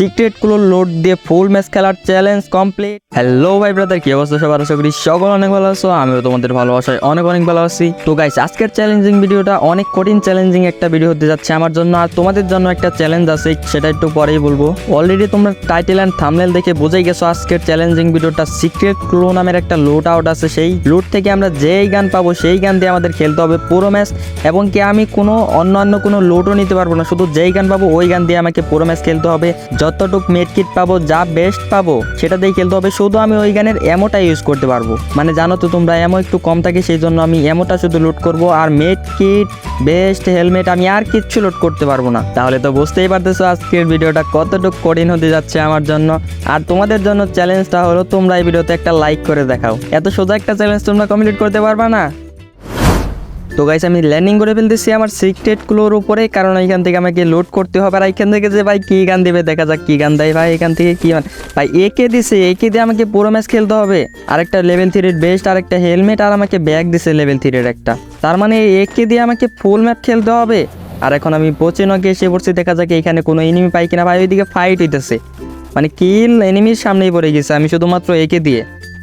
সিক্রেটগুলো load দিয়ে full match খেলার challenge complete hello ভাই ব্রাদার কি অবস্থা সবার? আশা করি সকল অনেক ভালো আছো, আমিও তোমাদের ভালোবাসায় অনেক অনেক ভালো আছি। তো গাইস আজকের চ্যালেঞ্জিং ভিডিওটা অনেক কঠিন চ্যালেঞ্জিং একটা ভিডিও হতে যাচ্ছে আমার জন্য, আর তোমাদের জন্য একটা চ্যালেঞ্জ আছে, সেটা একটু পরেই বলব। অলরেডি তোমরা টাইটেল অ্যান্ড থামনেল দেখে বুঝেই গেছো আজকের চ্যালেঞ্জিং ভিডিওটা সিক্রেট ক্লো নামের একটা লোড আউট আছে, সেই লুট থেকে আমরা যেই গান পাবো, সেই গান দিয়ে আমাদের খেলতে হবে পুরো ম্যাচ, এবং কি আমি কোনো অন্যান্য কোনো লোডও নিতে পারব না, শুধু যেই গান পাবো, ওই গান দিয়ে আমাকে পুরো ম্যাচ খেলতে হবে। যতটুক মেড কিট পাবো, যা বেস্ট পাবো, সেটা দিয়ে খেলতে হবে। শুধু আমি ওই গানের এমোটা ইউজ করতে পারব। মানে জানো তো তোমরা এমো একটু কম থাকে সেই জন্য আমি এমোটা শুধু লুট করব। আর মেড কিট বেস্ট হেলমেট আমি আর কিচ্ছু লোড করতে পারব না। তাহলে তো বুঝতেই পারতেছো আজকের ভিডিওটা কতটুকু কঠিন হতে যাচ্ছে আমার জন্য। আর তোমাদের জন্য চ্যালেঞ্জটা হলো, তোমরা এই ভিডিওতে একটা লাইক করে দেখাও। এত সোজা একটা চ্যালেঞ্জ তোমরা কমপ্লিট করতে পারবা না? তো গাইস আমি ল্যান্ডিং করে ফেলতেছি আমার সিক্রেটগুলোর উপরে, কারণ এখান থেকে আমাকে লোড করতে হবে। আর এখান থেকে যে ভাই কী গান দেবে, দেখা যাক কী গান দেয় ভাই এখান থেকে কী গান ভাই একে দিছে একে দিয়ে আমাকে পুরো ম্যাচ খেলতে হবে। আরেকটা লেভেল থ্রির বেস্ট আর একটা হেলমেট আর আমাকে ব্যাগ দিছে লেভেল থ্রির একটা। তার মানে একে দিয়ে আমাকে ফুল ম্যাপ খেলতে হবে। আর এখন আমি পচে নকে এসে পড়ছি, দেখা যাক এখানে কোনো এনিমি পাই কিনা। ভাই, ওইদিকে ফাইট হইতেছে। মানে কিল এনিমির সামনেই পড়ে গেছে, আমি শুধুমাত্র একে দিয়ে।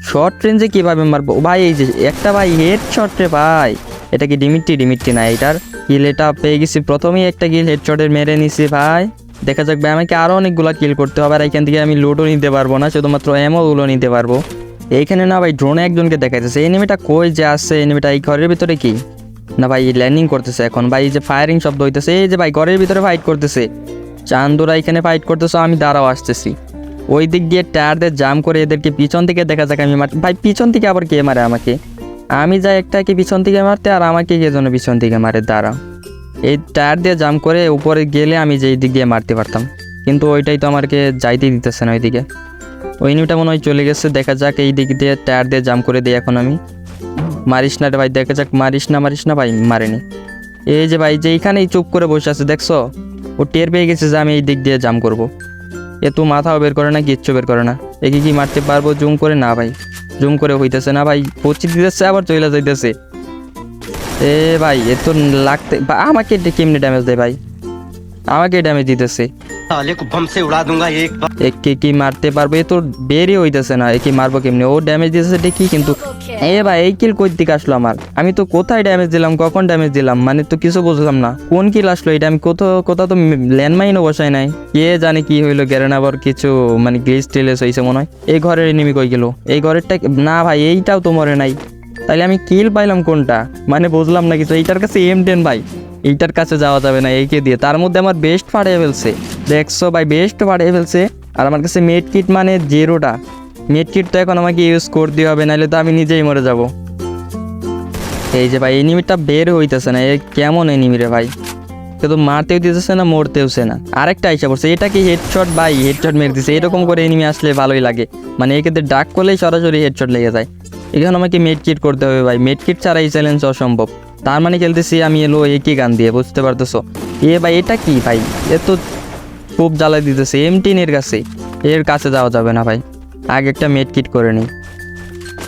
শর্ট রেঞ্জে কীভাবে মারবো? ভাই, এই যে একটা ভাই হেড রে ভাই। এটা কি ডিমিট্টি? ডিমিট্টি না এটার কিল এটা পেয়ে গেছি প্রথমেই একটা কিল হেড শটের মেরে নিছি ভাই। দেখা যাক ভাই, আমাকে আরও অনেকগুলো কিল করতে হবে আর এখান থেকে আমি লোডও নিতে পারব না, শুধুমাত্র এমওগুলো নিতে পারব। এইখানে না ভাই ড্রোনে একজনকে দেখা যাচ্ছে এনিমিটা কই যে আসছে এনিমিটা এই ঘরের ভিতরে কি? না ভাই ল্যান্ডিং করতেছে এখন। ভাই, এই যে ফায়ারিং শব্দ হইতেছে, এই যে ভাই, ঘরের ভিতরে ফাইট করতেছে। চান্দুরা এখানে ফাইট করতেছে, আমি দাঁড়াও আসতেছি। ওই দিক দিয়ে টায়ারদের জাম করে এদেরকে পিছন থেকে দেখা যাক আমি ভাই, পিছন থেকে আবার কে মারে আমাকে? আমি যাই একটাকে পিছন থেকে মারতে আর আমাকে কে যেন পিছন থেকে মারে, দাঁড়া। এই টায়ার দিয়ে জাম করে উপরে গেলে আমি যেই দিক দিয়ে মারতে পারতাম। কিন্তু ওইটাই তো আমাকে যাইতেই দিতেছে না ওইদিকে। ওই নিউটা মনে হয় চলে গেছে, দেখা যাক এই দিক দিয়ে টায়ার দিয়ে জাম করে দিই এখন আমি। মারিস না রে ভাই, দেখা যাক মারিস না মারিস না ভাই, মারেনি। এই যে ভাই, যে এইখানেই চুপ করে বসে আছে, দেখছ? ও টের পেয়ে গেছে যে আমি এই দিক দিয়ে জাম করব। এ তো মাথাও বের করে না, কিচ্ছু বের করে না। একে কি মারতে পারব, জুম করে না ভাই। জুম করে হইতেছে না ভাই পচি দিতেছে আবার চলে যাইতেছে। এ ভাই এ তো লাগতে আমাকে কেমনি ড্যামেজ দেয় ভাই? আমাকে ড্যামেজ দিতেছে। একে কি মারতে পারবে? তো বেরই হইতেছে না একে মারবো কেমনি? ও ড্যামেজ দিতেছে ঠিকই কিন্তু এ ভাই, এই কিল কই দিকে আসলো আমার? আমি তো কোথায় ড্যামেজ দিলাম, কখন ড্যামেজ দিলাম? মানে তো কিছু বুঝলাম না। কোন কিল আসলো এটা? আমি কোথাও কোথাও তো ল্যান্ডমাইনও বসাই নাই। কে জানে কি হইল গ্যারেন আবার কিছু মানে গ্লিস টিলেস হয়েছে মনে হয়। এই ঘরের এনিমি কই গেল? এই ঘরেরটা না ভাই, এইটাও তো মরে নাই। তাইলে আমি কিল পাইলাম কোনটা? মানে বুঝলাম না কিছু। এইটার কাছে এম টেন ভাই। এইটার কাছে যাওয়া যাবে না, এইকে দিয়ে। তার মধ্যে আমার বেস্ট ফাটিয়ে ফেলছে। দেখছ ভাই বেস্ট ফাটিয়ে ফেলছে। আর আমার কাছে মেড কিট মানে জিরোটা মেড কিট তো এখন আমাকে ইউজ করতে হবে, নাহলে তো আমি নিজেই মরে যাব। এই যে ভাই, এনিমিটা বের হইতেছে না, এ কেমন এনিমি রে ভাই? কিন্তু মারতেও দিতেছে না মরতেওছে না। আরেকটা আইসা পড়ছে, এটা কি হেডশট ভাই হেডশট মেরে দিছে, এরকম করে এনিমি আসলে ভালোই লাগে। মানে এক্ষেত্রে ডাক করলেই সরাসরি হেডশট লেগে যায়। এখানে আমাকে মেড কিট করতে হবে ভাই মেড কিট ছাড়া এই চ্যালেঞ্জ অসম্ভব। তার মানে খেলতেছি আমি এলো একই গান দিয়ে, বুঝতে পারতেছো? এ ভাই, এটা কি ভাই? এ তো খুব জ্বালাই দিতেছে এম টিনের কাছে। এর কাছে যাওয়া যাবে না ভাই। আগে একটা মেড কিট করে নিই।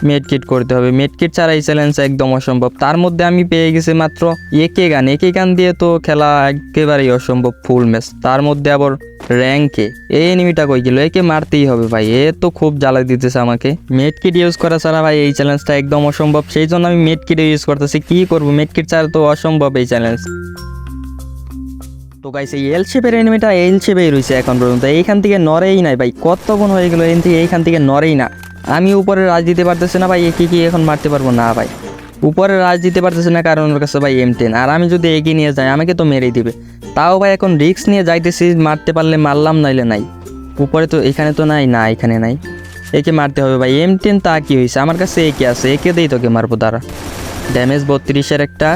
মেড কিট করতে হবে। মেড কিট ছাড়া এই চ্যালেঞ্জ একদম অসম্ভব। তার মধ্যে আমি পেয়ে গেছি মাত্র একে গান। একে গান দিয়ে তো খেলা একেবারেই অসম্ভব ফুল ম্যাচ তার মধ্যে আবার র্যাঙ্কে এই এনিমিটা কই গেল? একে মারতেই হবে ভাই। এ তো খুব জ্বালা দিতেছে আমাকে। মেড কিট ইউজ করা ছাড়া ভাই এই চ্যালেঞ্জটা একদম অসম্ভব। সেই জন্য আমি মেড কিট ইউজ করতেছি। কী করব? মেড কিট ছাড়া তো অসম্ভব এই চ্যালেঞ্জ তো গাইছে এল শেপের এনিমিটা এল শেপেই রয়েছে এখন পর্যন্ত। এইখান থেকে নড়েই নাই ভাই কতক্ষণ হয়ে গেল এখান থেকে এইখান থেকে নড়েই না। আমি উপরে রাজ দিতে পারতেছি না ভাই, একে কি এখন মারতে পারব? না ভাই। উপরে রাজ দিতে পারতেছি না কারণ ওর কাছে ভাই এম টেন আর আমি যদি এগিয়ে নিয়ে যাই, আমাকে তো মেরেই দিবে। তাও ভাই এখন রিস্ক নিয়ে যাইতেছি, মারতে পারলে মারলাম, নাইলে নাই। উপরে তো এখানে তো নাই, না এখানে নাই। একে মারতে হবে ভাই। এম টেন তা কী হয়েছে আমার কাছে একে আছে, একে দিই তোকে মারবো তারা ড্যামেজ বত্রিশের একটা,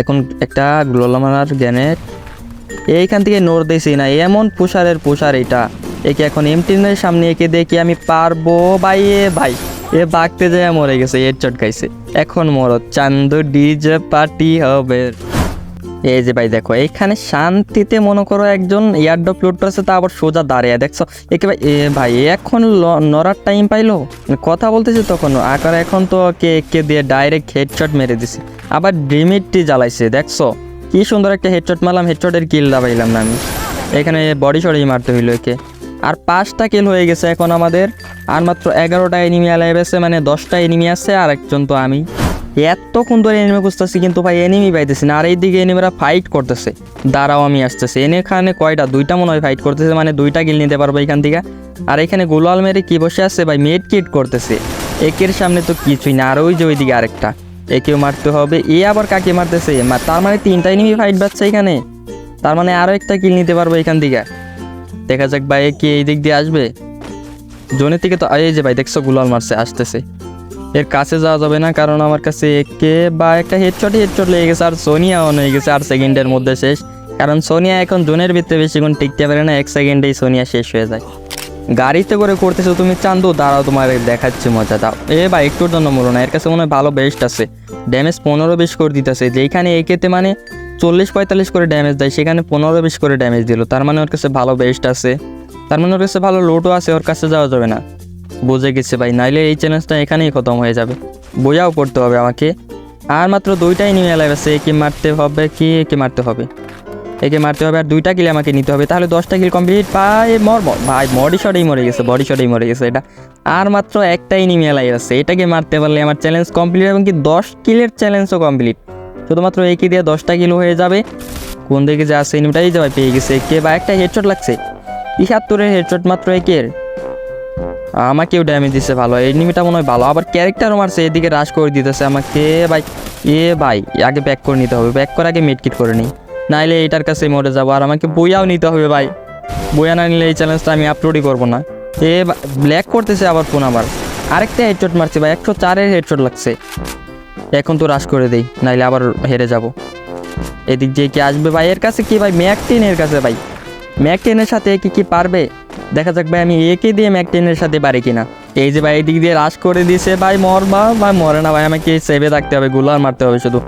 এখন একটা গ্লোলামার গ্যানেট এইখান থেকে নড় দিয়েছি না, এমন পুষারের পুষার এটা। একে এখন এমটিনের সামনে একে দেখি আমি পারব ভাই, এ ভাই। এ বাঘতে যায় মরে গেছে এর চটকাইছে এখন মরো চান্দু ডিজে পার্টি হবে। এই যে ভাই দেখো, এখানে শান্তিতে মনে করো একজন এয়ারড্রপ লোড করেছে তা আবার সোজা দাঁড়িয়ে দেখছ। একে ভাই, এ ভাই এখন নড়ার টাইম পাইলো? কথা বলতেছে তখন আকার এখন তো কে কে দিয়ে ডাইরেক্ট হেডশট মেরে দিছে। আবার ড্রিমিটটি জ্বালাইছে, দেখছ? কি সুন্দর একটা হেডশট মারলাম হেডশটের কিল দাবাইলাম না আমি। এখানে বডি শটেই মারতে হইল একে। আর পাঁচটা কিল হয়ে গেছে এখন আমাদের। আর মাত্র এগারোটা এনিমি অ্যালাইভ আছে মানে দশটা এনিমি আছে আর একজন তো আমি। এতক্ষণ ধরে এনিমি খুঁজতেছি কিন্তু ভাই এনিমি পাইতেছি না। আর এইদিকে এনিমিরা ফাইট করতেছে। দাঁড়াও আমি আসতেছি। এখানে কয়টা? দুইটা মনে হয় ফাইট করতেছে মানে দুইটা কিল নিতে পারব এখান থেকে। আর এখানে গোলাল মেরে কি বসে আছে ভাই? মেড কিট করতেছে। একের সামনে তো কিছুই না। আর ওই যে ওইদিকে আরেকটা। একেও মারতে হবে। এ আবার কাকে মারতেছে? তার মানে তিনটা এনিমি ফাইট বাচ্চা এখানে। তার মানে আরও একটা কিল নিতে পারব এখান থেকে। দেখা যাক ভাই, কি এই দিক দিয়ে আসবে। জোনের থেকে তো, এই যে ভাই, দেখছ গুলাল মারছে, আসতেছে। এর কাছে যাওয়া যাবে না, কারণ আমার কাছে একে বা একটা হেডশট হেডশট লেগে গেছে, আর সোনিয়া অন হয়ে গেছে আর সেকেন্ডের মধ্যে শেষ। কারণ সোনিয়া এখন জোনের ভিতরে বেশিক্ষণ টিকতে পারে না, এক সেকেন্ডেই সোনিয়া শেষ হয়ে যায়। গাড়িতে করে করতেছো, তুমি চান্দু দাঁড়াও তোমার দেখাচ্ছি মজা দাও এ ভাই, একটুর জন্য মরো না, এর কাছে মনে হয় ভালো বেস্ট আছে। ড্যামেজ পনেরো বেশ করে দিতেছে যেখানে একেতে মানে চল্লিশ পঁয়তাল্লিশ করে ড্যামেজ দেয়, সেখানে পনেরো বেশ করে ড্যামেজ দিল। তার মানে ওর কাছে ভালো বেস্ট আছে। তার মানে ওর কাছে ভালো লোডও আছে, ওর কাছে যাওয়া যাবে না। বুঝে গেছে ভাই, নাইলে এই চ্যালেঞ্জটা এখানেই খতম হয়ে যাবে। বোঝাও করতে হবে আমাকে। আর মাত্র দুইটাই নিয়ে এলাইভ আছে একে মারতে হবে, কি একে মারতে হবে? একে মারতে হবে আর দুইটা কিল আমাকে নিতে হবে। তাহলে দশটা কিল কমপ্লিট পাই মর ভাই বডি শটেই মরে গেছে বডি শটেই মরে গেছে এটা। আর মাত্র একটাই নিমে এলাই আছে, এটাকে মারতে পারলে আমার চ্যালেঞ্জ কমপ্লিট এবং কি দশ কিলের চ্যালেঞ্জও কমপ্লিট শুধুমাত্র একে দিয়ে দশটা কিলো হয়ে যাবে। কোন দিকে যে আছে এনিমিটাই যাবে পেয়ে গেছে কে বা একটা হেডশট লাগছে। তিহাত্তরের হেডশট মাত্র একের। আমাকেও ড্যামেজ দিচ্ছে ভালো এনিমিটা মনে হয় ভালো। আবার ক্যারেক্টারও মারছে, এদিকে রাশ করে দিতেছে আমাকে। ভাই, এ ভাই, আগে ব্যাক করে নিতে হবে। ব্যাক করে আগে মিটকিট করে নিই। নাইলে এটার কাছে মরে যাব। আর আমাকে বইয়াও নিতে হবে ভাই। বইয়া না নিলে এই চ্যালেঞ্জটা আমি আপলোডই করব না। এ ব্ল্যাক করতেছে আবার ফোন আবার। আরেকটা হেডশট মারছে ভাই, একশো চারের হেডশট লাগছে। এখন তো রাশ করে দেই, নাইলে আবার হেরে যাব। এদিক দিয়ে কি আসবে ভাই? এর কাছে কি ভাই? ম্যাক টেনের কাছে ভাই। ম্যাক টেনের সাথে কি কি পারবে? দেখা যাক ভাই, আমি একে দিয়ে ম্যাক টেনের সাথে পারি কিনা। এই যে ভাই, এদিক দিয়ে রাশ করে দিছে ভাই মর বা ভাই, মরে না ভাই, আমাকে সেভে থাকতে হবে, গুলার মারতে হবে শুধু।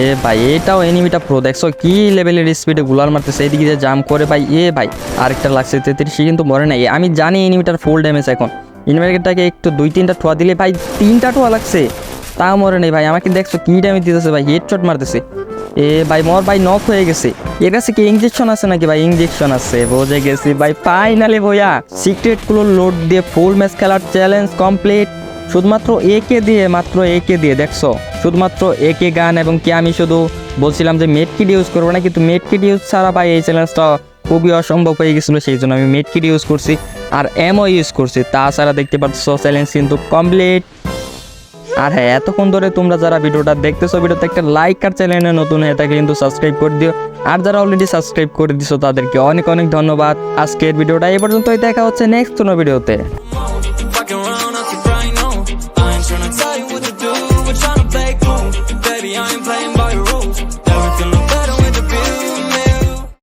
এ ভাই, এটাও এনিমিটা প্রো দেখছ কি লেভেলের স্পিডে গুলার মারতেছে, এইদিকে যে জাম করে ভাই, এ ভাই, আরেকটা লাগছে তেত্রিশ কিন্তু মরে নাই। আমি জানি এনিমিটার ফুল ড্যামেজ এখন। এনিমিটাকে একটু দুই, তিনটা ঠোয়া দিলে ভাই, তিনটা ঠোয়া লাগছে, তাও মরে নেই ভাই। আমাকে দেখছ কি ড্যামেজ দিতেছে ভাই হেডশট মারতেছে। এ ভাই, মর ভাই নক হয়ে গেছে। এর কাছে কি ইঞ্জেকশন আছে নাকি ভাই? ইঞ্জেকশন আছে, বোঝে গেছি ভাই ফাইনালি বইয়া। সিক্রেটগুলো লোড দিয়ে ফুল ম্যাচ খেলার চ্যালেঞ্জ কমপ্লিট শুধুমাত্র একে দিয়ে, মাত্র একে দিয়ে, দেখছ? শুধুমাত্র একে গান এবং কি আমি শুধু বলছিলাম যে মেড কিট ইউজ করব না কিন্তু মেড কিট ইউজ ছাড়া ভাই এই চ্যালেঞ্জটা খুবই অসম্ভব হয়ে গেছিল, সেই জন্য আমি মেড কিট ইউজ করছি আর এমও ইউজ করছি। তাছাড়া দেখতে পাচ্ছ চ্যালেঞ্জ কিন্তু কমপ্লিট আর হ্যাঁ এতক্ষণ ধরে তোমরা যারা ভিডিওটা দেখতেছো, ভিডিওতে একটা লাইক আর চ্যানেলে নতুন হয়ে থাকে কিন্তু সাবস্ক্রাইব করে দিও। আর যারা অলরেডি সাবস্ক্রাইব করে দিছো, তাদেরকে অনেক অনেক ধন্যবাদ। আজকের ভিডিওটা এই পর্যন্তই, দেখা হচ্ছে নেক্সট কোনো ভিডিওতে।